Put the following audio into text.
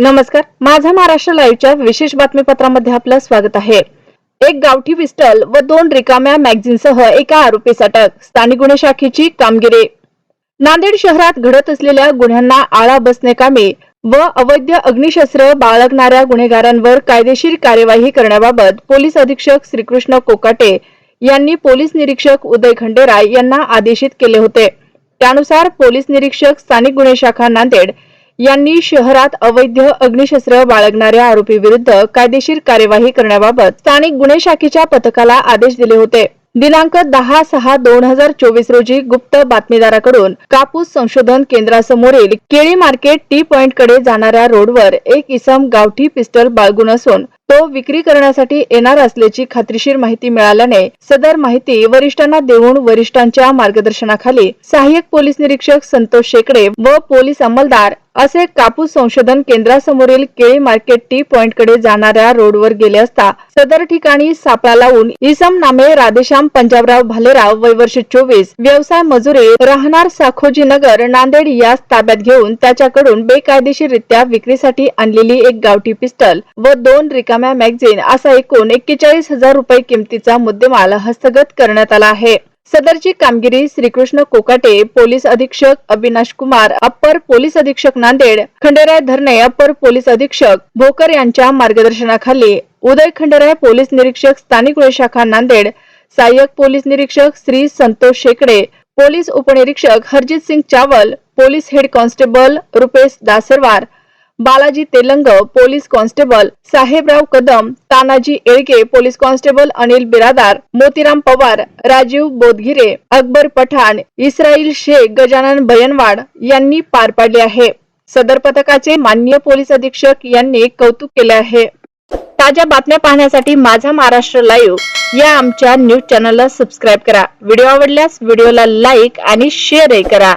नमस्कार. माझा महाराष्ट्र लाईव्हच्या विशेष बातमीपत्रामध्ये आपलं स्वागत आहे. एक गावठी पिस्टल व दोन रिकाम्या मॅगझिनसह एका आरोपीस अटक स्थानिक गुन्हे शाखेची कामगिरी. नांदेड शहरात घडत असलेल्या गुन्ह्यांना आळा बसणे व अवैध अग्निशस्त्र बाळगणाऱ्या गुन्हेगारांवर कायदेशीर कार्यवाही करण्याबाबत पोलीस अधीक्षक श्रीकृष्ण कोकाटे यांनी पोलीस निरीक्षक उदय खंडेराय यांना आदेशित केले होते. त्यानुसार पोलीस निरीक्षक स्थानिक गुन्हे शाखा नांदेड यांनी शहरात अवैध अग्निशस्त्र बाळगणाऱ्या आरोपीविरुद्ध कायदेशीर कार्यवाही करण्याबाबत स्थानिक गुन्हे शाखेच्या पथकाला आदेश दिले होते. दिनांक दहा सहा दोन हजार चोवीस रोजी गुप्त बातमीदाराकडून कापूस संशोधन केंद्रासमोरील केळी मार्केट टी पॉइंटकडे जाणाऱ्या रोडवर एक इसम गावठी पिस्टल बाळगून असून तो विक्री करण्यासाठी येणार असल्याची खात्रीशीर माहिती मिळाल्याने सदर माहिती वरिष्ठांना देऊन वरिष्ठांच्या मार्गदर्शनाखाली सहाय्यक पोलीस निरीक्षक संतोष शेकडे व पोलीस अंमलदार असे कापूस संशोधन केंद्रासमोरील केळी मार्केट टी पॉइंटकडे जाणाऱ्या रोडवर गेले असता सदर ठिकाणी सापळा लावून इसम नामे राधेश्याम पंजाबराव भालेराव वय वर्ष चोवीस व्यवसाय मजुरे राहणार साखोजी नगर नांदेड यास ताब्यात घेऊन त्याच्याकडून बेकायदेशीररित्या विक्रीसाठी आणलेली एक गावठी पिस्टल व दोन रिकाम्या मॅगझिन असा एकूण एक्केचाळीस हजार रुपये किमतीचा मुद्देमाल हस्तगत करण्यात आला आहे. सदरची कामगिरी श्रीकृष्ण कोकाटे पोलीस अधीक्षक अविनाश कुमार अप्पर पोलीस अधीक्षक नांदेड खंडेराय धरणे अप्पर पोलीस अधीक्षक भोकर यांच्या मार्गदर्शनाखाली उदय खंडेराय पोलीस निरीक्षक स्थानिक गुन्हे शाखा नांदेड सहाय्यक पोलीस निरीक्षक श्री संतोष शेकडे पोलीस उपनिरीक्षक Harjit Singh Chawal police head constable Rupesh Dasarwar Balaji Telang police constable Sahebrao Kadam Tanaji Elke police constable Anil Biradar Motiram Pawar Rajiv Bodhgire Akbar Pathan Israil Shaikh Gajanan Bhayanwad यांनी पार पाडले आहे. सदर पथकाचे माननीय police अधीक्षक यांनी कौतुक केले आहे. ताज्या बातम्या पाहण्यासाठी माझा महाराष्ट्र लाईव्ह या आमच्या न्यूज चॅनलला सबस्क्राईब करा. व्हिडिओ आवडल्यास व्हिडिओला लाईक आणि शेअरही करा.